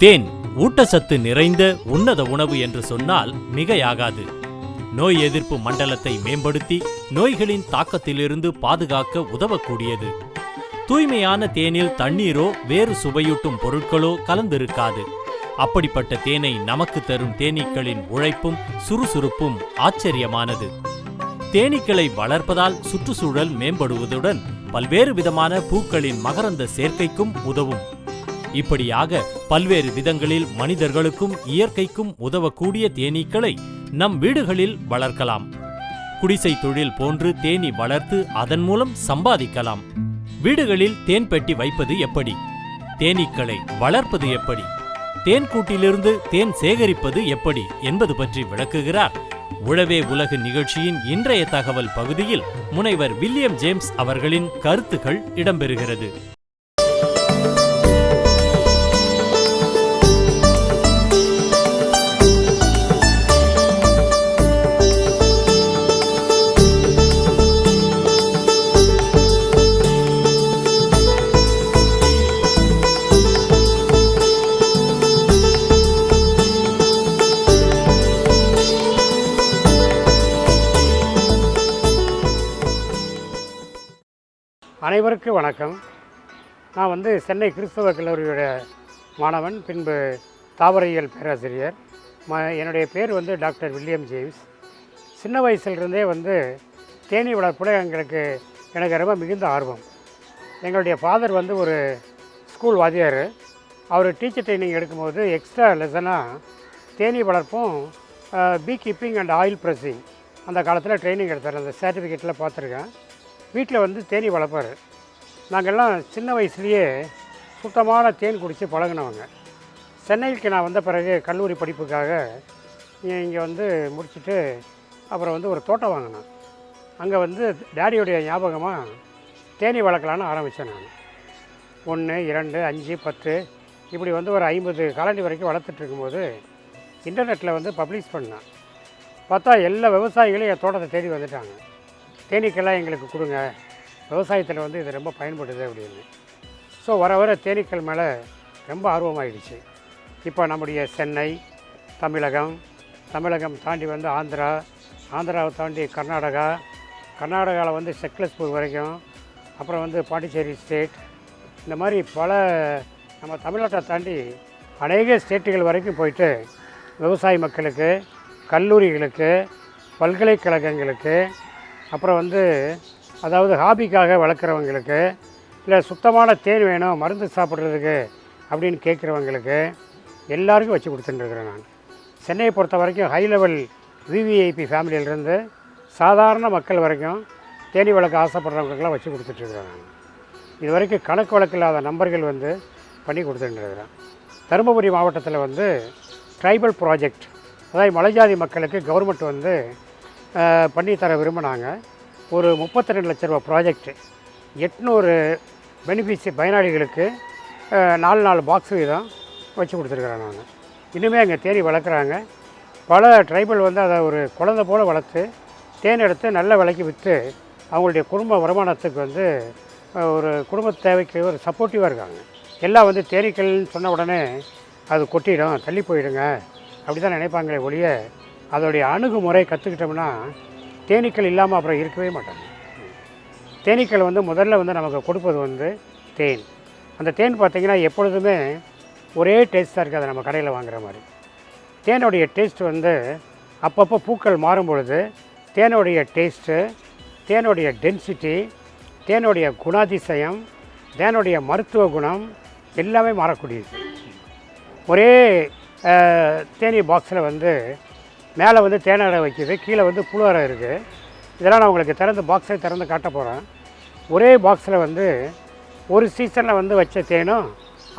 தேன் ஊட்டச்சத்து நிறைந்த உன்னத உணவு என்று சொன்னால் மிகையாகாது. நோய் எதிர்ப்பு மண்டலத்தை மேம்படுத்தி நோய்களின் தாக்கத்திலிருந்து பாதுகாக்க உதவக்கூடியது. தூய்மையான தேனில் தண்ணீரோ வேறு சுவையூட்டும் பொருட்களோ கலந்திருக்காது. அப்படிப்பட்ட தேனை நமக்கு தரும் தேனீக்களின் உழைப்பும் சுறுசுறுப்பும் ஆச்சரியமானது. தேனீக்களை வளர்ப்பதால் சுற்றுச்சூழல் மேம்படுவதுடன் பல்வேறு விதமான பூக்களின் மகரந்த சேர்க்கைக்கும் உதவும். இப்படியாக பல்வேறு விதங்களில் மனிதர்களுக்கும் இயற்கைக்கும் உதவக்கூடிய தேனீக்களை நம் வீடுகளில் வளர்க்கலாம். குடிசை தொழில் போன்று தேனி வளர்த்து அதன் மூலம் சம்பாதிக்கலாம். வீடுகளில் தேன் பெட்டி வைப்பது எப்படி? தேனீக்களை வளர்ப்பது எப்படி? தேன் கூட்டிலிருந்து தேன் சேகரிப்பது எப்படி என்பது பற்றி விளக்குகிறார் உழவே உலகு நிகழ்ச்சியின் இன்றைய தகவல் பகுதியில் முனைவர் வில்லியம் ஜேம்ஸ் அவர்களின் கருத்துக்கள் இடம்பெறுகிறது. அனைவருக்கும் வணக்கம். நான் வந்து சென்னை கிறிஸ்தவ கல்லூரியோட மாணவன் பின்பு தாவரையியல் பேராசிரியர். ம என்னுடைய பேர் வந்து டாக்டர் வில்லியம் ஜேம்ஸ். சின்ன வயசுலேருந்தே வந்து தேனீ வளர்ப்புல எங்களுக்கு எனக்கு ரொம்ப மிகுந்த ஆர்வம். எங்களுடைய ஃபாதர் வந்து ஒரு ஸ்கூல் வாத்தியார். அவர் டீச்சர் ட்ரைனிங் எடுக்கும்போது எக்ஸ்ட்ரா லெசனாக தேனீ வளர்ப்பும் bee keeping and oil pressing அந்த காலத்தில் ட்ரைனிங் எடுத்தார். அந்த சர்டிஃபிகேட்டில் பார்த்துருக்கேன். வீட்டில் வந்து தேனீ வளர்ப்பார். நாங்கள்லாம் சின்ன வயசுலேயே சுத்தமான தேன் குடித்து பழகினவங்க. சென்னைக்கு நான் வந்த பிறகு கல்லூரி படிப்புக்காக இங்கே வந்து முடிச்சுட்டு அப்புறம் வந்து ஒரு தோட்டம் வாங்கினேன். அங்கே வந்து டேடியுடைய ஞாபகமாக தேனீ வளர்க்கலான்னு ஆரம்பித்தேன் நான். ஒன்று இரண்டு அஞ்சு பத்து இப்படி வந்து ஒரு ஐம்பது காலனி வரைக்கும் வளர்த்துட்டு இருக்கும்போது இன்டர்நெட்டில் வந்து பப்ளிஷ் பண்ணேன். பார்த்தா எல்லா விவசாயிகளும் என் தோட்டத்தை தேடி வந்துட்டாங்க. தேனீக்கெல்லாம் எங்களுக்கு கொடுங்க. விவசாயத்தில் வந்து இது ரொம்ப பயன்படுது அப்படின்னு. ஸோ வர வர தேனீக்கள் மேலே ரொம்ப ஆர்வமாகிடுச்சு இப்போ நம்முடைய சென்னை தமிழகம் தமிழகம் தாண்டி வந்து ஆந்திரா ஆந்திராவை தாண்டி கர்நாடகா கர்நாடகாவில் வந்து செக்லஸ்பூர் வரைக்கும் அப்புறம் வந்து பாண்டிச்சேரி ஸ்டேட் இந்த மாதிரி பல நம்ம தமிழ்நாட்டை தாண்டி அநேக ஸ்டேட்டுகள் வரைக்கும் போயிட்டு விவசாய மக்களுக்கு கல்லூரிகளுக்கு பல்கலைக்கழகங்களுக்கு அப்புறம் வந்து அதாவது ஹாபிக்காக வளர்க்குறவங்களுக்கு இல்லை சுத்தமான தேன் வேணும் மருந்து சாப்பிட்றதுக்கு அப்படின்னு கேட்குறவங்களுக்கு எல்லாருக்கும் வச்சு கொடுத்துட்டுருக்குறேன் நான். சென்னையை பொறுத்த வரைக்கும் ஹை லெவல் விவிஐபி ஃபேமிலியிலேருந்து சாதாரண மக்கள் வரைக்கும் தேனி வளர்க்க ஆசைப்படுறவங்களுக்கெல்லாம் வச்சு கொடுத்துட்ருக்குறேன் நான். இது வரைக்கும் கணக்கு வழக்கு இல்லாத நம்பர்கள் வந்து பண்ணி கொடுத்துட்டுருக்குறேன் தருமபுரி மாவட்டத்தில் வந்து ட்ரைபல் ப்ராஜெக்ட் அதாவது மலைஜாதி மக்களுக்கு கவர்மெண்ட் வந்து பண்ணித்தர விரும்பினாங்க. ஒரு முப்பத்தி ரெண்டு லட்ச ரூபா ப்ராஜெக்ட் எட்நூறு பெனிஃபிட்ஸ் பயனாளிகளுக்கு நாலு நாலு பாக்ஸ் வீதம் வச்சு கொடுத்துருக்குறேன் நான். இன்னுமே அங்கே தேனி வளர்க்குறாங்க. பல ட்ரைபல் வந்து அதை ஒரு குழந்தை போல் வளர்த்து தேன் எடுத்து நல்ல விலைக்கு விற்று அவங்களுடைய குடும்ப வருமானத்துக்கு வந்து ஒரு குடும்ப தேவைக்கு ஒரு சப்போர்ட்டிவாக இருக்காங்க. எல்லாம் வந்து தேனீக்கள்னு சொன்ன உடனே அது கொட்டிடும் தள்ளி போயிடுங்க. அப்படி தான் நினைப்பாங்களே ஒழிய அதோடைய அணுகுமுறை கற்றுக்கிட்டோம்னா தேனீக்கள் இல்லாமல் அப்புறம் இருக்கவே மாட்டாங்க. தேனீக்கள் வந்து முதல்ல வந்து நமக்கு கொடுப்பது வந்து தேன். அந்த தேன் பார்த்திங்கன்னா எப்பொழுதுமே ஒரே டேஸ்ட்டாக அதை நம்ம கடையில் வாங்குகிற மாதிரி. தேனுடைய டேஸ்ட் வந்து அப்பப்போ பூக்கள் மாறும் பொழுது தேனுடைய டேஸ்ட்டு தேனுடைய டென்சிட்டி தேனுடைய குணாதிசயம் தேனுடைய மருத்துவ குணம் எல்லாமே மாறக்கூடியது. ஒரே தேனி தேனீ பாக்ஸில் வந்து மேலே வந்து தேனடை வைக்கிது கீழே வந்து புழுவரை இருக்குது இதெல்லாம் நான் உங்களுக்கு திறந்து பாக்ஸை திறந்து காட்ட போகிறேன் ஒரே பாக்ஸில் வந்து ஒரு சீசனில் வந்து வச்ச தேனும்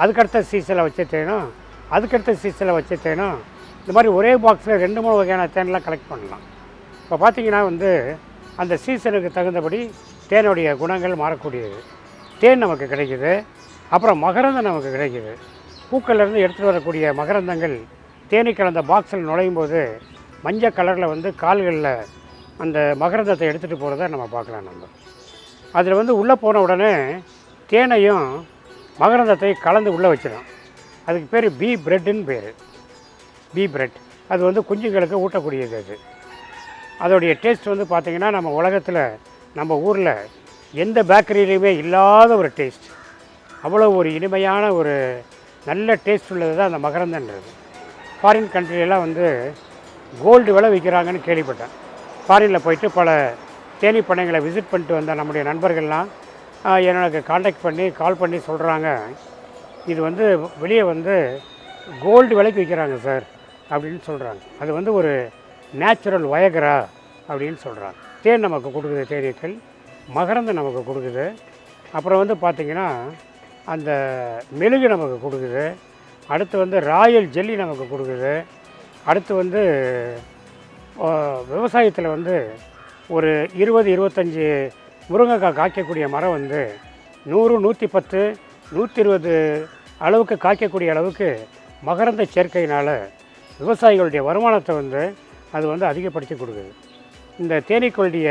அதுக்கடுத்த சீசனில் வச்ச தேனும் அதுக்கடுத்த சீசனில் வச்ச தேனும் இந்த மாதிரி ஒரே பாக்ஸில் ரெண்டு மூணு வகையான தேன்லாம் கலெக்ட் பண்ணலாம். இப்போ பார்த்தீங்கன்னா வந்து அந்த சீசனுக்கு தகுந்தபடி தேனுடைய குணங்கள் மாறக்கூடியது. தேன் நமக்கு கிடைக்குது அப்புறம் மகரந்தம் நமக்கு கிடைக்குது. பூக்கள்லேருந்து எடுத்துகிட்டு வரக்கூடிய மகரந்தங்கள் தேனீக்கள் அந்த பாக்ஸில் நுழையும் போது மஞ்சள் கலரில் வந்து கால்களில் அந்த மகரந்தத்தை எடுத்துகிட்டு போகிறத நம்ம பார்க்கலாம் நம்ம. அதில் வந்து உள்ளே போன உடனே தேனையும் மகரந்தத்தை கலந்து உள்ளே வச்சிடும். அதுக்கு பேர் பி பிரெட்டுன்னு பேர். Bee bread. அது வந்து குஞ்சுங்களுக்கு ஊட்டக்கூடியது அது. அதோடைய டேஸ்ட் வந்து பார்த்திங்கன்னா நம்ம உலகத்தில் நம்ம ஊரில் எந்த பேக்கரியிலையுமே இல்லாத ஒரு டேஸ்ட். அவ்வளோ ஒரு இனிமையான ஒரு நல்ல டேஸ்ட் உள்ளது தான் அந்த மகரந்தன்றது. ஃபாரின் கண்ட்ரிலெலாம் வந்து கோல்டு விலை விற்கிறாங்கன்னு கேள்விப்பட்டேன். ஃபாரினில் போயிட்டு பல தேனி பண்ணைகளை விசிட் பண்ணிட்டு வந்த நம்முடைய நண்பர்கள்லாம் எனக்கு காண்டாக்ட் பண்ணி கால் பண்ணி சொல்கிறாங்க இது வந்து வெளியே வந்து கோல்டு விலைக்கு விற்கிறாங்க சார் அப்படின்னு சொல்கிறாங்க அது வந்து ஒரு நேச்சுரல் வயகரா அப்படின்னு சொல்கிறாங்க தேன் நமக்கு கொடுக்குது தேனீக்கள். மகரந்தம் நமக்கு கொடுக்குது. அப்புறம் வந்து பார்த்திங்கன்னா அந்த மெழுகு நமக்கு கொடுக்குது. அடுத்து வந்து ராயல் ஜெல்லி நமக்கு கொடுக்குது. அடுத்து வந்து விவசாயத்தில் வந்து ஒரு இருபது இருபத்தஞ்சி முருங்கைக்காய் காய்க்கக்கூடிய மரம் வந்து நூறு நூற்றி பத்து நூற்றி இருபது அளவுக்கு காய்க்கக்கூடிய அளவுக்கு மகரந்த சேர்க்கையினால் விவசாயிகளுடைய வருமானத்தை வந்து அது வந்து அதிகப்படுத்தி கொடுக்குது. இந்த தேனீக்களுடைய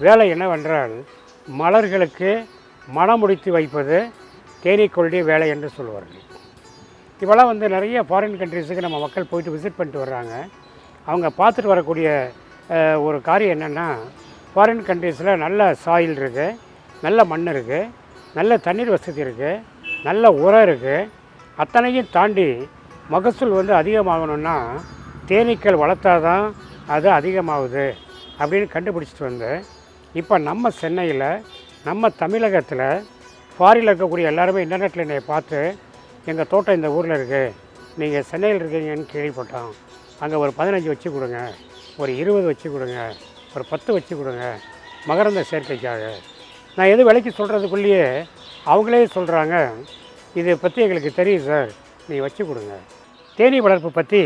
வேலை என்னவென்றால் மலர்களுக்கு மணமுடித்து வைப்பது தேனீக்களுடைய வேலை என்று சொல்வார்கள். இப்போலாம் வந்து நிறைய ஃபாரின் கண்ட்ரிஸுக்கு நம்ம மக்கள் போயிட்டு விசிட் பண்ணிட்டு வர்றாங்க. அவங்க பார்த்துட்டு வரக்கூடிய ஒரு காரியம் என்னென்னா ஃபாரின் கண்ட்ரீஸில் நல்ல சாயில் இருக்குது நல்ல மண் இருக்குது நல்ல தண்ணீர் வசதி இருக்குது நல்ல உரம் இருக்குது அத்தனையும் தாண்டி மகசூல் வந்து அதிகமாகணும்னா தேனீக்கள் வளர்த்தா தான் அது அதிகமாகுது அப்படின்னு கண்டுபிடிச்சிட்டு வந்து இப்போ நம்ம சென்னையில் நம்ம தமிழகத்தில் ஃபாரினில் இருக்கக்கூடிய எல்லாருமே இன்டர்நெட்டில் என்னை பார்த்து எங்கள் தோட்டம் இந்த ஊரில் இருக்குது நீங்கள் சென்னையில் இருக்கீங்கன்னு கேள்விப்பட்டோம். அங்கே ஒரு பதினஞ்சு வச்சு கொடுங்க. ஒரு இருபது வச்சு கொடுங்க. ஒரு பத்து வச்சு கொடுங்க. மகரந்த சேர்க்கைக்காக. நான் எது விலைக்கு சொல்கிறதுக்குள்ளேயே அவங்களே சொல்கிறாங்க இதை பற்றி எங்களுக்கு தெரியும் சார். நீங்கள் வச்சு கொடுங்க. தேனீ வளர்ப்பு பற்றி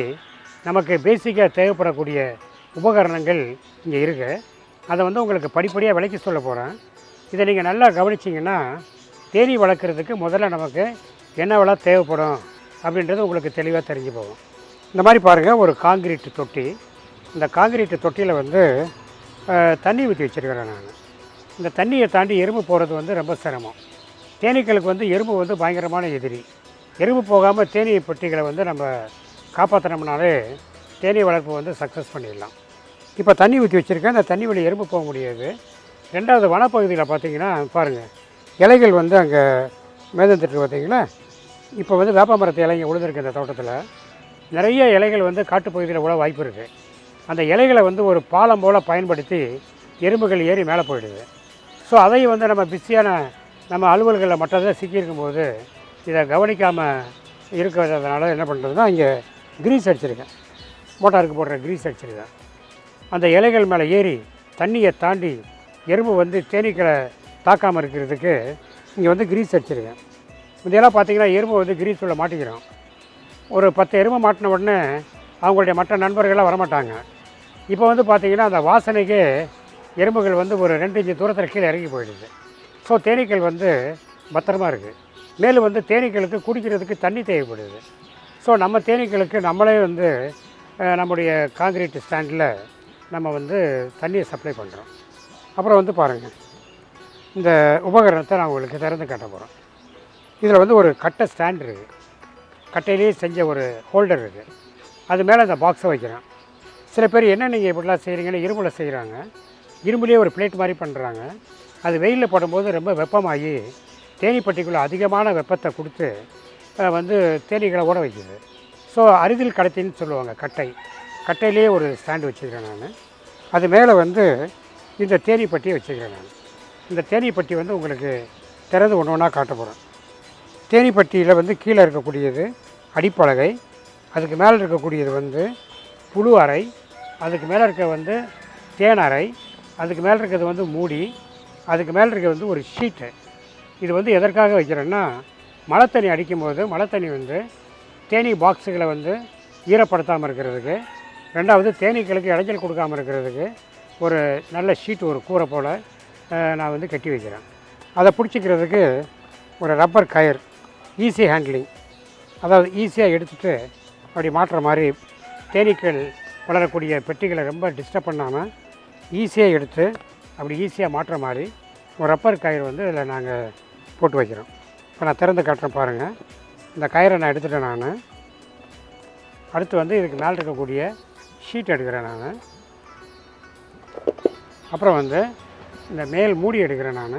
நமக்கு பேசிக்காக தேவைப்படக்கூடிய உபகரணங்கள் இங்கே இருக்குது அதை வந்து உங்களுக்கு படிப்படியாக விலைக்கு சொல்ல போகிறேன் இதை நீங்கள் நல்லா கவனிச்சிங்கன்னா தேனீ வளர்க்குறதுக்கு முதல்ல நமக்கு என்ன விலை தேவைப்படும் அப்படின்றது உங்களுக்கு தெளிவாக தெரிஞ்சு போகும். இந்த மாதிரி பாருங்கள் ஒரு காங்கிரீட் தொட்டி. இந்த காங்கிரீட் தொட்டியில் வந்து தண்ணி ஊற்றி வச்சுருக்கிறேன் நான். இந்த தண்ணியை தாண்டி எறும்பு போகிறது வந்து ரொம்ப சிரமம். தேனீக்களுக்கு வந்து எறும்பு வந்து பயங்கரமான எதிரி. எறும்பு போகாமல் தேனீ பெட்டிகளை வந்து நம்ம காப்பாற்றினோம்னாலே தேனீ வளர்ப்பு வந்து சக்ஸஸ் பண்ணிடலாம். இப்போ தண்ணி ஊற்றி வச்சுருக்கேன். அந்த தண்ணி வழி எறும்பு போக முடியாது. ரெண்டாவது வனப்பகுதியில் பார்த்தீங்கன்னா பாருங்கள் இலைகள் வந்து அங்கே மேதந்துட்டு பார்த்திங்களா இப்போ வந்து வேப்ப மரத்து இலைங்க உழுதுருக்கு இந்த தோட்டத்தில். நிறைய இலைகள் வந்து காட்டுப்பகுதியில் விழ வாய்ப்பு இருக்குது அந்த இலைகளை வந்து ஒரு பாலம் போல் பயன்படுத்தி எறும்புகள் ஏறி மேலே போயிடுது. ஸோ அதையும் வந்து நம்ம பிஸியான நம்ம அலுவல்களில் மட்டும்தான் சிக்கியிருக்கும்போது இதை கவனிக்காமல் இருக்கிறதுனால என்ன பண்ணுறதுன்னா இங்கே கிரீஸ் அடிச்சிருக்கேன். மோட்டாருக்கு போடுற கிரீஸ் அடிச்சிருக்கேன். அந்த இலைகள் மேலே ஏறி தண்ணியை தாண்டி எறும்பு வந்து தேனீக்களை தாக்காமல் இருக்கிறதுக்கு இங்கே வந்து கிரீஸ் அடிச்சிருக்கேன். இதெல்லாம் பார்த்தீங்கன்னா எறும்பு வந்து கிரீஸ் உள்ள மாட்டிக்கிறோம். ஒரு பத்து எறும்பு மாட்டின உடனே அவங்களுடைய மற்ற நண்பர்கள்லாம் வரமாட்டாங்க. இப்போ வந்து பார்த்திங்கன்னா அந்த வாசனைக்கு எறும்புகள் வந்து ஒரு ரெண்டு இன்ச்சு தூரத்தில் கீழே இறங்கி போயிடுது. ஸோ தேனீக்கள் வந்து பத்திரமா இருக்குது மேலும் வந்து தேனீக்களுக்கு குடிக்கிறதுக்கு தண்ணி தேவைப்படுது. ஸோ நம்ம தேனீக்களுக்கு நம்மளே வந்து நம்முடைய காங்கிரீட் ஸ்டாண்டில் நம்ம வந்து தண்ணியை சப்ளை பண்ணுறோம் அப்புறம் வந்து பாருங்கள் இந்த உபகரணத்தை நான் உங்களுக்கு திறந்து காட்ட போகிறோம் இதில் வந்து ஒரு கட்டை ஸ்டாண்ட் இருக்குது கட்டையிலேயே செஞ்ச ஒரு ஹோல்டர் இருக்குது அது மேலே அந்த பாக்ஸை வைக்கிறேன். சில பேர் என்ன நீங்கள் இப்படிலாம் செய்கிறீங்கன்னு இரும்பில் செய்கிறாங்க இரும்புலேயே ஒரு பிளேட் மாதிரி பண்ணுறாங்க அது வெயிலில் போடும்போது ரொம்ப வெப்பமாகி தேனீப்பட்டிக்குள்ளே அதிகமான வெப்பத்தை கொடுத்து வந்து தேனீகளை ஓட வைக்கிது. ஸோ அரிதில் கடத்தின்னு சொல்லுவாங்க கட்டை. கட்டையிலேயே ஒரு ஸ்டாண்டு வச்சுக்கிறேன் நான். அது மேலே வந்து இந்த தேனீப்பட்டியை வச்சுக்கிறேன் நான். இந்த தேனீப்பட்டி வந்து உங்களுக்கு திறந்து ஒன்று ஒன்றா காட்ட போகிறேன் தேனீப்பட்டியில் வந்து கீழே இருக்கக்கூடியது அடிப்பலகை அதுக்கு மேலே இருக்கக்கூடியது வந்து புழு அறை அதுக்கு மேலே இருக்க வந்து தேன் அறை அதுக்கு மேலே இருக்கிறது வந்து மூடி அதுக்கு மேலே இருக்கிறது வந்து ஒரு ஷீட்டு. இது வந்து எதற்காக வைக்கிறேன்னா மழை தண்ணி அடிக்கும்போது மழை தண்ணி வந்து தேனீ பாக்ஸுகளை வந்து ஈரப்படுத்தாமல் இருக்கிறதுக்கு ரெண்டாவது தேனீக்களுக்கு இடைஞ்சல் கொடுக்காமல் இருக்கிறதுக்கு ஒரு நல்ல ஷீட் ஒரு கூரை போல் நான் வந்து கட்டி வைக்கிறேன். அதை பிடிச்சிக்கிறதுக்கு ஒரு ரப்பர் கயர் ஈஸி ஹேண்ட்லிங் அதாவது ஈஸியாக எடுத்துகிட்டு அப்படி மாற்றுற மாதிரி தேனீக்கள் வளரக்கூடிய பெட்டிகளை ரொம்ப டிஸ்டர்ப் பண்ணாமல் ஈஸியாக எடுத்து அப்படி ஈஸியாக மாற்ற மாதிரி ஒரு ரப்பர் கயிறு வந்து இதில் நாங்கள் போட்டு வைக்கிறோம். இப்போ நான் திறந்து காட்டுறேன் பாருங்கள் இந்த கயிறை நான் எடுத்துட்டேன் நான். அடுத்து வந்து இதுக்கு மேலே இருக்கக்கூடிய ஷீட் எடுக்கிறேன் நான். அப்புறம் வந்து இந்த மேல் மூடி எடுக்கிறேன் நான்.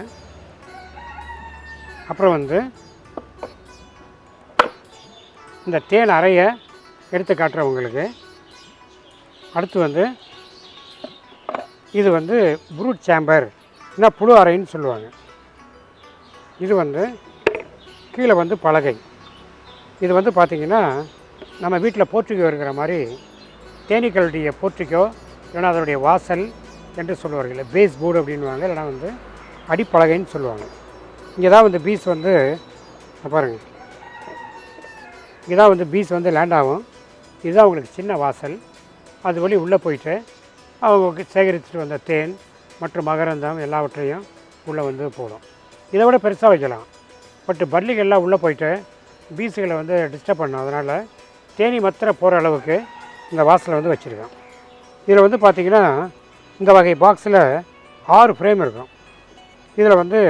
அப்புறம் வந்து இந்த தேன் அறையை எடுத்து காட்டுறேன் உங்களுக்கு. அடுத்து வந்து இது வந்து ப்ரூட் சேம்பர் இல்லை புழு அறைன்னு சொல்லுவாங்க. இது வந்து கீழே வந்து பலகை. இது வந்து பார்த்திங்கன்னா நம்ம வீட்டில் போர்ட்டிகோ இருக்கிற மாதிரி தேனீக்களுடைய போர்ட்டிகோ இல்லைன்னா அதனுடைய வாசல் என்று சொல்லுவார்கள். இல்லை பேஸ் போர்டு அப்படின்வாங்க இல்லைனா வந்து அடிப்பலகைன்னு சொல்லுவாங்க. இங்கே தான் வந்து பீஸ் வந்து பாருங்கள் பாருங்க இங்கே தான் வந்து பீஸ் வந்து லேண்ட் ஆகும். இதுதான் உங்களுக்கு சின்ன வாசல். அது வழி உள்ளே போயிட்டு அவங்க சேகரித்துட்டு வந்த தேன் மற்றும் மகரந்தம் எல்லாவற்றையும் உள்ளே வந்து போடும். இதை விட பெருசாக வைக்கலாம். பட் பள்ளிகள்லாம் உள்ளே போயிட்டு பீஸுகளை வந்து டிஸ்டர்ப் பண்ணும். அதனால் தேனி மாத்திரை போகிற அளவுக்கு இந்த வாசலை வந்து வச்சுருக்கேன் இதில் வந்து பார்த்திங்கன்னா இந்த வகை பாக்ஸில் ஆறு ஃப்ரேம் இருக்கும். இதில் வந்து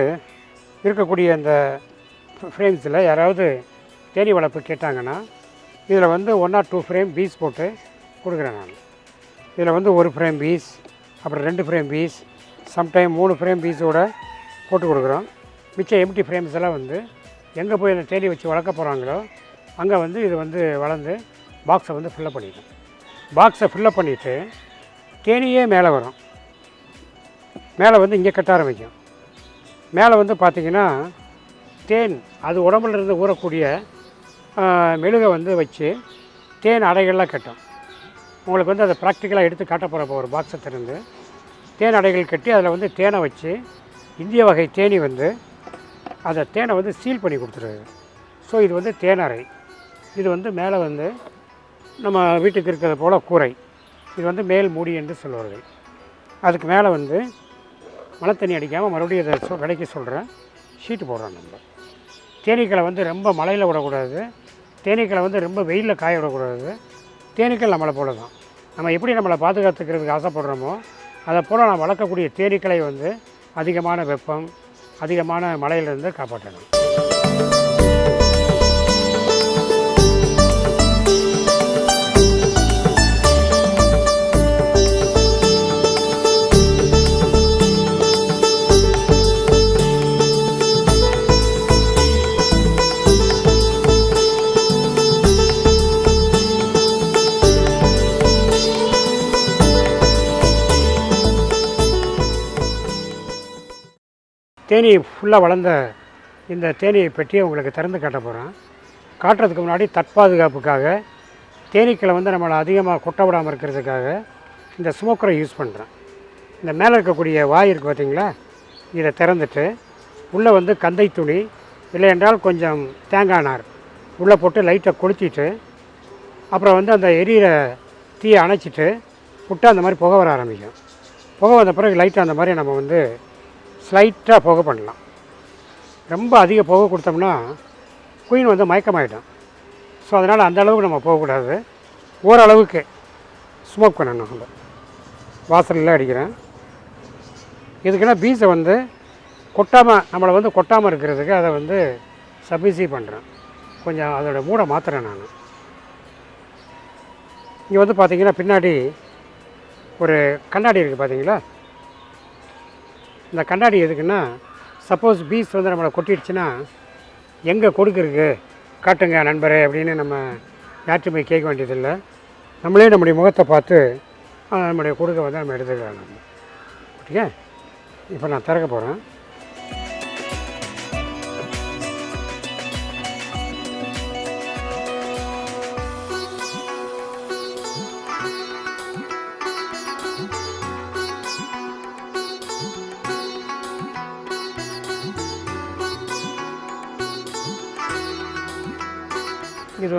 இருக்கக்கூடிய அந்த ஃப்ரேம்ஸில் யாராவது தேனி வளர்ப்பு கேட்டாங்கன்னா இதில் வந்து one or two frame piece போட்டு கொடுக்குறேன் நான். இதில் வந்து ஒரு ஃப்ரேம் பீஸ் அப்புறம் ரெண்டு ஃப்ரேம் பீஸ் சம்டைம் மூணு ஃப்ரேம் பீஸோட போட்டு கொடுக்குறோம். மிச்சம் எம்டி ஃப்ரேம்ஸ் எல்லாம் வந்து எங்கே போய் அந்த தேடி வச்சு வளர்க்க போகிறாங்களோ அங்கே வந்து இது வந்து வளர்ந்து பாக்ஸை வந்து ஃபில்லப் பண்ணிடும். பாக்ஸை ஃபில்லப் பண்ணிவிட்டு தேனியே மேலே வரும். மேலே வந்து இங்கே கட்ட ஆரம்பிக்கும். மேலே வந்து பார்த்திங்கன்னா தேன் அது உடம்புல இருந்து ஊறக்கூடிய மெழுகை வந்து வச்சு தேன் அடைகள்லாம் கட்டும். உங்களுக்கு வந்து அதை ப்ராக்டிக்கலாக எடுத்து காட்ட போகிறப்போ ஒரு பாக்ஸை திறந்து தேன் அடைகள் கட்டி அதில் வந்து தேனை வச்சு இந்திய வகை தேனி வந்து அதை தேனை வந்து சீல் பண்ணி கொடுத்துருது. ஸோ இது வந்து தேனறை இது வந்து மேலே வந்து நம்ம வீட்டுக்கு இருக்கிறது போல் கூரை. இது வந்து மேல் மூடி என்று சொல்வார்கள். அதுக்கு மேலே வந்து மழை தண்ணி அடிக்காமல் மறுபடியும் இதை சொ விலைக்கு சொல்கிறேன் ஷீட்டு போடுறோம் நம்ம. தேனீக்களை வந்து ரொம்ப மழையில் விடக்கூடாது. தேனீக்களை வந்து ரொம்ப வெயிலில் காய விடக்கூடாது. தேனீக்கள் நம்மளை போல தான். நம்ம எப்படி நம்மளை பாதுகாத்துக்கிறதுக்கு ஆசைப்படுறோமோ அதை போல் நம்ம வளர்க்கக்கூடிய தேனீக்களை வந்து அதிகமான வெப்பம் அதிகமான மழையிலிருந்து காப்பாற்றணும். தேனி ஃபுல்லாக வளர்ந்த இந்த தேனி பெட்டியை உங்களுக்கு திறந்து காட்ட போகிறேன் காட்டுறதுக்கு முன்னாடி தற்பாதுகாப்புக்காக தேனீக்களை வந்து நம்மளை அதிகமாக கொட்ட விடாமல் இருக்கிறதுக்காக இந்த ஸ்மோக்கரை யூஸ் பண்ணுறேன் இந்த மேலே இருக்கக்கூடிய வாய் இருக்குது பார்த்தீங்களா இதை திறந்துட்டு உள்ளே வந்து கந்தை துணி இல்லை என்றால் கொஞ்சம் தேங்காய் நார் உள்ளே போட்டு லைட்டை கொளுத்திட்டு அப்புறம் வந்து அந்த எரியிற தீயை அணைச்சிட்டு விட்டு அந்த மாதிரி புகை வர ஆரம்பிக்கும். புகை வந்த பிறகு லைட்டாக அந்த மாதிரி நம்ம வந்து ஸ்லைட்டாக புகை பண்ணலாம். ரொம்ப அதிக புகை கொடுத்தோம்னா குயின் வந்து மயக்கமாயிடும். ஸோ அதனால் அந்த அளவுக்கு நம்ம போகக்கூடாது ஓரளவுக்கு ஸ்மோக் பண்ணணும் நம்ம. வாசலில் அடிக்கிறேன். இதுக்குன்னா பீஸை வந்து கொட்டாமல் நம்மளை வந்து கொட்டாமல் இருக்கிறதுக்கு அதை வந்து சபிசி பண்ணுறேன் கொஞ்சம் அதோட மூடை மாற்றுறேன் நான். இங்கே வந்து பார்த்தீங்கன்னா பின்னாடி ஒரு கண்ணாடி இருக்குது பார்த்தீங்களா இந்த கண்ணாடி எதுக்குன்னா சப்போஸ் பீஸ் வந்து நம்மளை கொட்டிடுச்சுன்னா எங்கே கொடுக்குருக்கு காட்டுங்க நண்பரே அப்படின்னு நம்ம யார்ட்டு போய் கேட்க வேண்டியதில்லை. நம்மளே நம்முடைய முகத்தை பார்த்து நம்முடைய கொடுக்க வந்து நம்ம எடுத்துக்கலாம். நம்ம ஓகே இப்போ நான் திறக்க போகிறேன்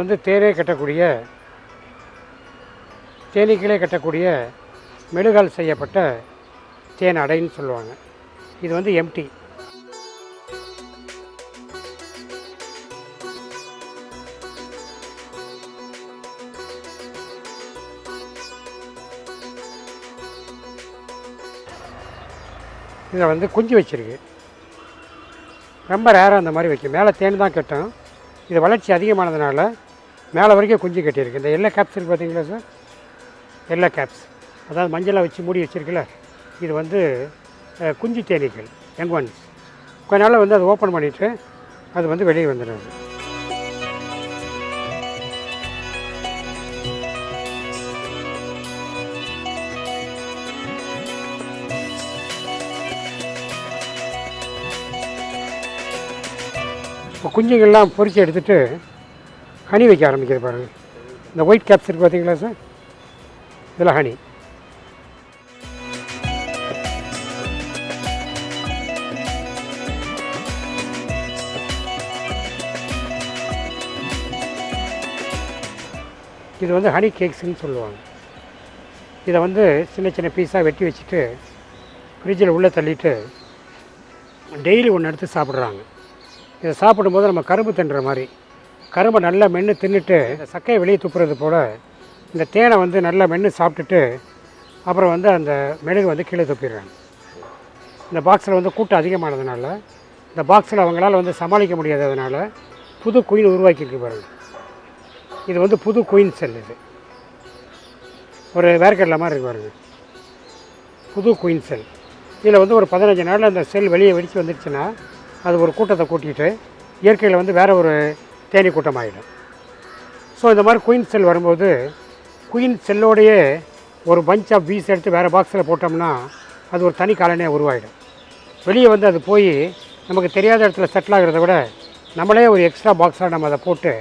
வந்து தேரே கட்டக்கூடிய தேனீக்களே கட்டக்கூடிய மெழுகால் செய்யப்பட்ட தேன் அடைன்னு சொல்லுவாங்க. இது வந்து எம்டி இதில் வந்து குஞ்சு வச்சிருக்கு. ரொம்ப ரேராக அந்த மாதிரி வைக்கும். மேலே தேன் தான் கட்டும். இது வளர்ச்சி அதிகமானதுனால மேலே வரைக்கும் குஞ்சு கட்டியிருக்கு. இந்த எல்லோ கேப்ஸ் பார்த்தீங்களா சார்? எல்லோ கேப்ஸ் அதாவது மஞ்சளாக வச்சு மூடி வச்சிருக்குல்ல? இது வந்து குஞ்சு தேனீக்கள் யங் ஒன்ஸ் கொஞ்ச நாளில் வந்து அதை ஓப்பன் பண்ணிவிட்டு அது வந்து வெளியே வந்துடுது. இப்போ குஞ்சுங்கள்லாம் பொறிச்சு எடுத்துட்டு ஹனி வைக்க ஆரம்பிக்கிறது பாருங்கள் இந்த ஒயிட் கேப்ஸ் இருக்குது பார்த்தீங்களா சார் இதில் ஹனி. இது வந்து ஹனி கேக்ஸுன்னு சொல்லுவாங்க. இதை வந்து சின்ன சின்ன பீஸாக வெட்டி வச்சுட்டு ஃப்ரிட்ஜில் உள்ளே தள்ளிட்டு டெய்லி ஒன்று எடுத்து சாப்பிட்றாங்க. இதை சாப்பிடும்போது நம்ம கரும்பு தின்ற மாதிரி கரும்பை நல்லா மென்று தின்னுட்டு இந்த சக்கையை வெளியே துப்புறது போல் இந்த தேனை வந்து நல்லா மென்று சாப்பிட்டுட்டு அப்புறம் வந்து அந்த மெழுகு வந்து கீழே துப்பிடுறாங்க இந்த பாக்ஸில் வந்து கூட்டம் அதிகமானதுனால இந்த பாக்ஸில் அவங்களால வந்து சமாளிக்க முடியாததுனால புது குயின் உருவாக்கியிருக்கு பாருங்கள் இது வந்து புது குயின் செல் இது. ஒரு வேர்க்கடலை மாதிரி இருக்கு பாருங்கள் புது குயின் செல் இதில் வந்து ஒரு பதினஞ்சு நாளில் அந்த செல் வெளியே வெடித்து வந்துடுச்சுன்னா அது ஒரு கூட்டத்தை கூட்டிகிட்டு இயற்கையில் வந்து வேறு ஒரு தேனி கூட்டம் ஆகிடும் ஸோ இந்த மாதிரி குயின் செல் வரும்போது குயின் செல்லோடையே ஒரு பஞ்ச் ஆஃப் பீஸ் எடுத்து வேறு பாக்ஸில் போட்டோம்னா அது ஒரு தனி காலனியாக உருவாகிடும் வெளியே வந்து அது போய் நமக்கு தெரியாத இடத்துல செட்டில் ஆகிறத விட நம்மளே ஒரு எக்ஸ்ட்ரா பாக்ஸாக நம்ம அதை போட்டு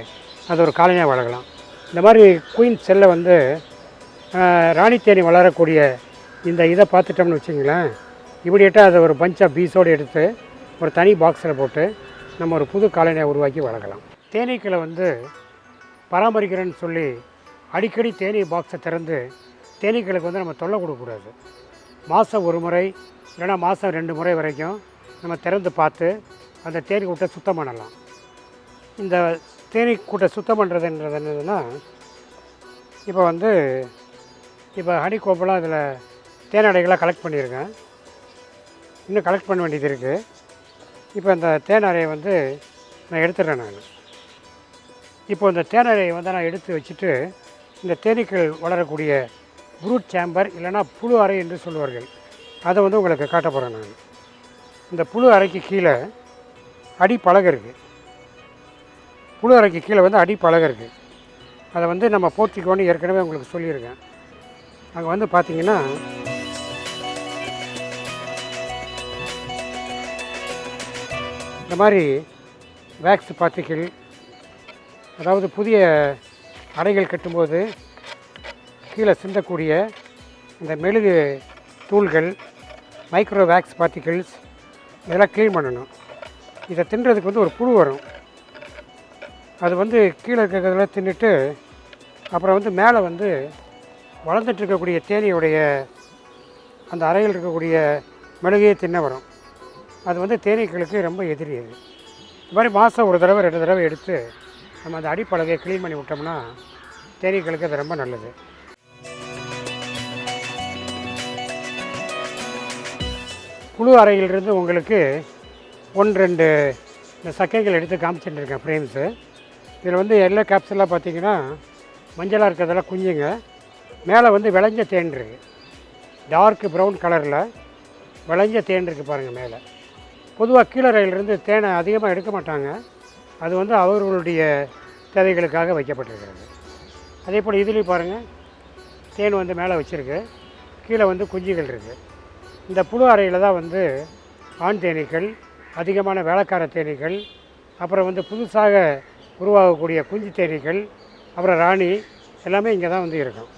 அது ஒரு காலனியாக வளர்க்கலாம். இந்த மாதிரி குயின் செல்லை வந்து ராணி தேனி வளரக்கூடிய இந்த இதை பார்த்துட்டோம்னு வச்சிங்களேன் இமிடியேட்டாக அதை ஒரு பஞ்ச் ஆஃப் பீஸோடு எடுத்து ஒரு தனி பாக்ஸில் போட்டு நம்ம ஒரு புது காலனியை உருவாக்கி வளர்க்கலாம். தேனீக்களை வந்து பராமரிக்கிறேன்னு சொல்லி அடிக்கடி தேனீ பாக்ஸை திறந்து தேனீக்களுக்கு வந்து நம்ம தொல்லை கொடுக்கக்கூடாது. மாதம் ஒரு முறை இல்லைன்னா மாதம் ரெண்டு முறை வரைக்கும் நம்ம திறந்து பார்த்து அந்த தேனீ கூட்டை சுத்தம் பண்ணலாம். இந்த தேனீ கூட்டை சுத்தம் பண்ணுறதுன்றது என்னதுன்னா இப்போ வந்து இப்போ ஹனி கோப்பெல்லாம் இதில் தேனடைகளாக கலெக்ட் பண்ணியிருக்கேன். இன்னும் கலெக்ட் பண்ண வேண்டியது இருக்குது இப்போ இந்த தேனறையை வந்து நான் எடுத்துடுறேன் நான். இப்போ இந்த தேனறையை வந்து நான் எடுத்து வச்சுட்டு இந்த தேனீக்கள் வளரக்கூடிய ப்ரூட் சேம்பர் இல்லைன்னா புழு அறை என்று சொல்லுவார்கள் அதை வந்து உங்களுக்கு காட்ட போகிறேன் நான். இந்த புழு அறைக்கு கீழே அடி இருக்குது புழு அறைக்கு கீழே வந்து அடி பலகை இருக்குது அதை வந்து நம்ம போர்த்திக்கோன்னு ஏற்கனவே உங்களுக்கு சொல்லியிருக்கேன். அங்கே வந்து பார்த்தீங்கன்னா இந்த மாதிரி வேக்ஸ் பார்ட்டிகள் அதாவது புதிய அறைகள் கட்டும்போது கீழே சிந்தக்கூடிய இந்த மெழுகு தூள்கள் மைக்ரோ வேக்ஸ் பார்ட்டிகிள்ஸ் இதெல்லாம் க்ளீன் பண்ணணும். இதை தின்றதுக்கு வந்து ஒரு புழு வரும். அது வந்து கீழே இருக்கிறதெல்லாம் தின்னுட்டு அப்புறம் வந்து மேலே வந்து வளர்ந்துட்டு இருக்கக்கூடிய தேனியுடைய அந்த அறையில் இருக்கக்கூடிய மெழுகையே தின்ன வரும். அது வந்து தேனீக்களுக்கு ரொம்ப எதிரி அது. இது மாதிரி மாதம் ஒரு தடவை ரெண்டு தடவை எடுத்து நம்ம அந்த அடிப்பலகையை க்ளீன் பண்ணி விட்டோம்னா தேனீக்களுக்கு அது ரொம்ப நல்லது. குழு அறையிலிருந்து உங்களுக்கு ஒன்று ரெண்டு இந்த சக்கைகள் எடுத்து காமிச்சிட்டு இருக்கேன் ஃப்ரேம்ஸு இதில் வந்து எல்லா கேப்செல்லாம் பார்த்திங்கன்னா மஞ்சளாக இருக்கிறதெல்லாம் குஞ்சுங்க. மேலே வந்து விளைஞ்ச தேன் இருக்குது டார்க் ப்ரௌன் கலரில் விளைஞ்ச தேன் இருக்குது பாருங்கள் மேலே. பொதுவாக கீழே ரயிலிருந்து தேனை அதிகமாக எடுக்க மாட்டாங்க. அது வந்து அவர்களுடைய தேவைகளுக்காக வைக்கப்பட்டிருக்கிறது. அதே போல் இதுலேயும் பாருங்கள் தேன் வந்து மேலே வச்சுருக்கு கீழே வந்து குஞ்சுகள் இருக்குது இந்த புழு அறையில் தான் வந்து ஆண் தேனீக்கள் அதிகமான வேலைக்கார தேனீக்கள் அப்புறம் வந்து புதுசாக உருவாகக்கூடிய குஞ்சு தேனீக்கள் அப்புறம் ராணி எல்லாமே இங்கே தான் வந்து இருக்கும்.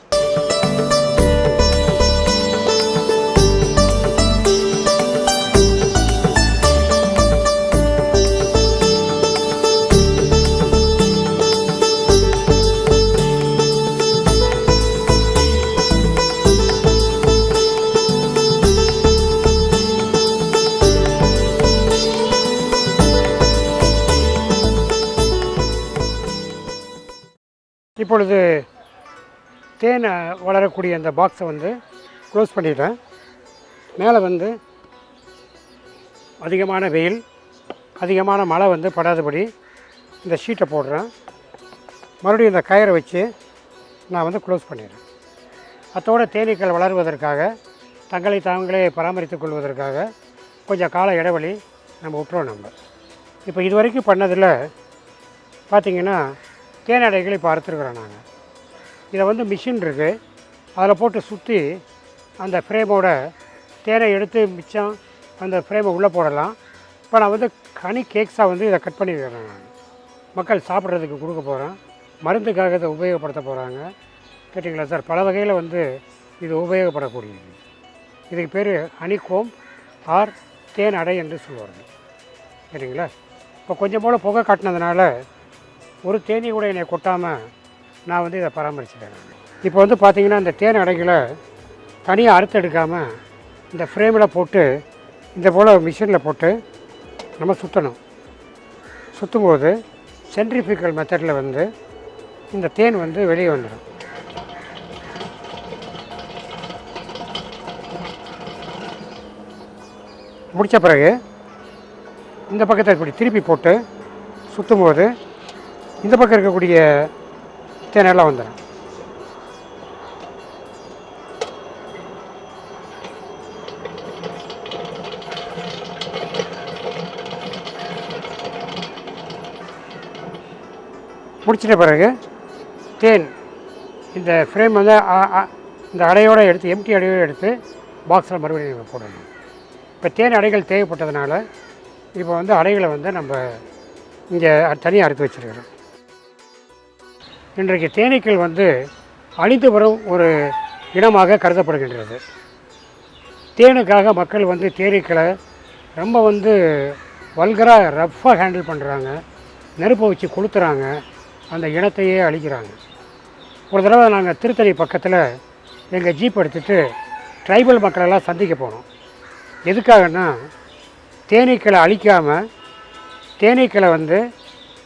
இப்பொழுது தேன் வளரக்கூடிய அந்த பாக்ஸை வந்து க்ளோஸ் பண்ணிடுறேன் மேலே வந்து அதிகமான வெயில் அதிகமான மழை வந்து படாதபடி இந்த ஷீட்டை போடுறேன். மறுபடியும் இந்த கயிறை வச்சு நான் வந்து க்ளோஸ் பண்ணிடுறேன். அத்தோட தேனீக்கள் வளருவதற்காக தங்களை தாங்களே பராமரித்து கொள்வதற்காக கொஞ்சம் கால இடைவெளி நம்ம விட்டுறோம் நம்ம. இப்போ இது வரைக்கும் பண்ணதில் பார்த்திங்கன்னா தேனடைகளை இப்போ அறுத்துருக்குறோம் நாங்கள் இதை வந்து மிஷின் இருக்குது அதில் போட்டு சுற்றி அந்த ஃப்ரேமோட தேனை எடுத்து மிச்சம் அந்த ஃப்ரேமை உள்ளே போடலாம். இப்போ நான் வந்து கனி கேக்ஸாக வந்து இதை கட் பண்ணியிருக்கிறேன் நான். மக்கள் சாப்பிட்றதுக்கு கொடுக்க போகிறேன். மருந்துக்காக இதை உபயோகப்படுத்த போகிறாங்க. கேட்டிங்களா சார்? பல வகையில் வந்து இது உபயோகப்படக்கூடியது. இதுக்கு பேர் ஹனிகோம் ஆர் தேன் அடை என்று சொல்லுவார்கள். சரிங்களா இப்போ கொஞ்சம் போல் புகை காட்டினதுனால ஒரு தேனி கூட என்னை கொட்டாமல் நான் வந்து இதை பராமரிச்சிட்டேன் இப்போ வந்து பார்த்திங்கன்னா இந்த தேன் அடைகளை தனியாக அறுத்து எடுக்காமல் இந்த ஃப்ரேமில் போட்டு இந்த போல் மிஷினில் போட்டு நம்ம சுற்றணும் சுற்றும்போது சென்ட்ரிஃபிகல் மெத்தடில் வந்து இந்த தேன் வந்து வெளியே வந்துடும். முடித்த பிறகு இந்த பக்கத்தை இப்படி திருப்பி போட்டு சுற்றும் போது இந்த பக்கம் இருக்கக்கூடிய தேனெல்லாம் வந்துடும் முடிச்சிட்ட பிறகு தேன் இந்த ஃப்ரேம் வந்து இந்த அடையோடு எடுத்து எம்டி அடையோடு எடுத்து பாக்ஸில் மறுபடியும் போடணும். இப்போ தேன் அடைகள் தேவைப்பட்டதுனால இப்போ வந்து அடைகளை வந்து நம்ம இங்கே தனியாக அறுத்து வச்சுருக்கிறோம். இன்றைக்கு தேனீக்கள் வந்து அழிந்து வரும் ஒரு இனமாக கருதப்படுகின்றது. தேனுக்காக மக்கள் வந்து தேனீக்களை ரொம்ப வந்து வல்கராக ரஃப்பாக ஹேண்டில் பண்ணுறாங்க நெருப்பை வச்சு கொளுத்துறாங்க. அந்த இனத்தையே அழிக்கிறாங்க. ஒரு தடவை நாங்கள் திருத்தணி பக்கத்தில் எங்கள் ஜீப் எடுத்துகிட்டு ட்ரைபல் மக்களெல்லாம் சந்திக்க போனோம். எதுக்காகன்னா தேனீக்களை அழிக்காமல் தேனீக்களை வந்து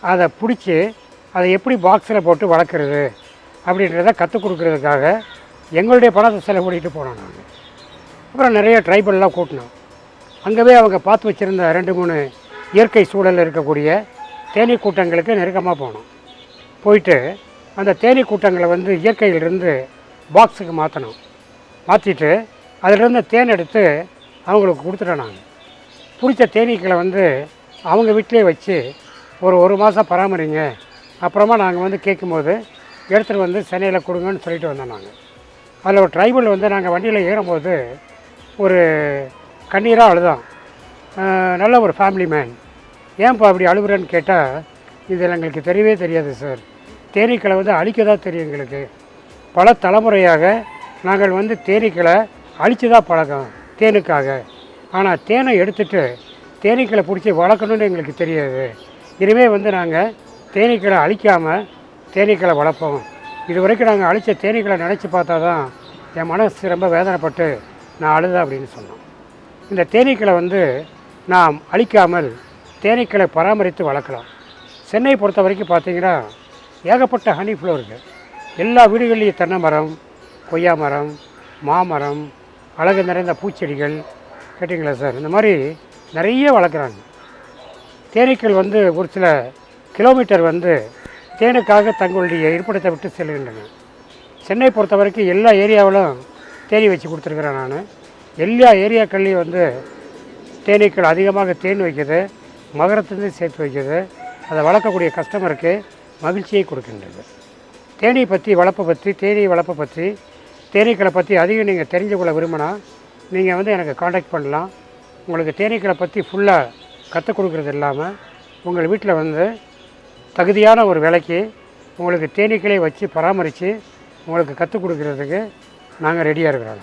அதை பிடிச்சி அதை எப்படி பாக்ஸில் போட்டு வளர்க்குறது அப்படின்றத கற்றுக் கொடுக்குறதுக்காக எங்களுடைய பணத்தை செலவு பண்ணிட்டு போனோம் நாங்கள் அப்புறம் நிறைய ட்ரைபல்லாம் கூட்டினோம். அங்கவே அவங்க பார்த்து வச்சுருந்த ரெண்டு மூணு இயற்கை சூழலில் இருக்கக்கூடிய தேனீ கூட்டங்களுக்கு நெருக்கமாக போனோம். போயிட்டு அந்த தேனீ கூட்டங்களை வந்து இயற்கையிலிருந்து பாக்ஸுக்கு மாற்றணும் மாற்றிட்டு அதிலிருந்து தேன் எடுத்து அவங்களுக்கு கொடுத்துட்டோம் நாங்கள் பிடிச்ச தேனீக்களை வந்து அவங்க வீட்டிலே வச்சு ஒரு ஒரு மாதம் பராமரிங்க அப்புறமா நாங்கள் வந்து கேட்கும்போது எடுத்துகிட்டு வந்து சென்னையில் கொடுங்கன்னு சொல்லிட்டு வந்தோம் நாங்கள் அதில் ஒரு ட்ரைபல் வந்து நாங்கள் வண்டியில் ஏறும்போது ஒரு கண்ணீராக அழுதான் நல்ல ஒரு ஃபேமிலி மேன் ஏன்ப்பா அப்படி அழுகுறேன்னு கேட்டால் இதில் எங்களுக்கு தெரியவே தெரியாது சார் தேனீக்களை வந்து அழிக்க தான் தெரியும் எங்களுக்கு. பல தலைமுறையாக நாங்கள் வந்து தேனீக்களை அழித்து தான் பழக்கம் தேனுக்காக. ஆனால் தேனை எடுத்துட்டு தேனீக்களை பிடிச்சி வளர்க்கணும்னு எங்களுக்கு தெரியாது. இனிமேல் வந்து நாங்கள் தேனீக்களை அழிக்காமல் தேனீக்களை வளர்ப்போம். இது வரைக்கும் நாங்கள் அழித்த தேனீக்களை நினச்சி பார்த்தா தான் என் மனசு ரொம்ப வேதனைப்பட்டு நான் அழுதேன் அப்படின்னு சொன்னோம். இந்த தேனீக்களை வந்து நாம் அழிக்காமல் தேனீக்களை பராமரித்து வளர்க்கலாம். சென்னை பொறுத்த வரைக்கும் பார்த்தீங்கன்னா ஏகப்பட்ட ஹனி ஃப்ளோ இருக்குது எல்லா வீடுகள்லேயும் தென்னை மரம் கொய்யா மரம் மாமரம் அழகு நிறைந்த பூச்செடிகள் கேட்டிங்களா சார்? இந்த மாதிரி நிறைய வளர்க்குறாங்க. தேனீக்கள் வந்து ஒரு சில கிலோமீட்டர் வந்து தேனுக்காக தங்களுடைய இருப்பிடத்தை விட்டு செல்கின்றன. சென்னை பொறுத்த வரைக்கும் எல்லா ஏரியாவிலும் தேனி வச்சு கொடுத்துருக்குறேன் நான். எல்லா ஏரியாக்கள்லேயும் வந்து தேனீக்கள் அதிகமாக தேன் வைக்குது மகரத்துலேருந்து சேர்த்து வைக்கிறது அதை வளர்க்கக்கூடிய கஸ்டமருக்கு மகிழ்ச்சியை கொடுக்கின்றது. தேனீ பற்றி வளர்ப்பை பற்றி தேனீ வளர்ப்பை பற்றி தேனீக்களை பற்றி அதிகம் நீங்கள் தெரிஞ்சு கொள்ள விரும்பினா நீங்கள் வந்து எனக்கு காண்டாக்ட் பண்ணலாம். உங்களுக்கு தேனீக்களை பற்றி ஃபுல்லாக கற்றுக் கொடுக்குறது இல்லாமல் உங்கள் வீட்டில் வந்து தகுதியான ஒரு விலைக்கு உங்களுக்கு தேனீக்களை வச்சு பராமரித்து உங்களுக்கு கற்றுக் கொடுக்கறதுக்கு நாங்கள் ரெடியாக இருக்கிறோம்.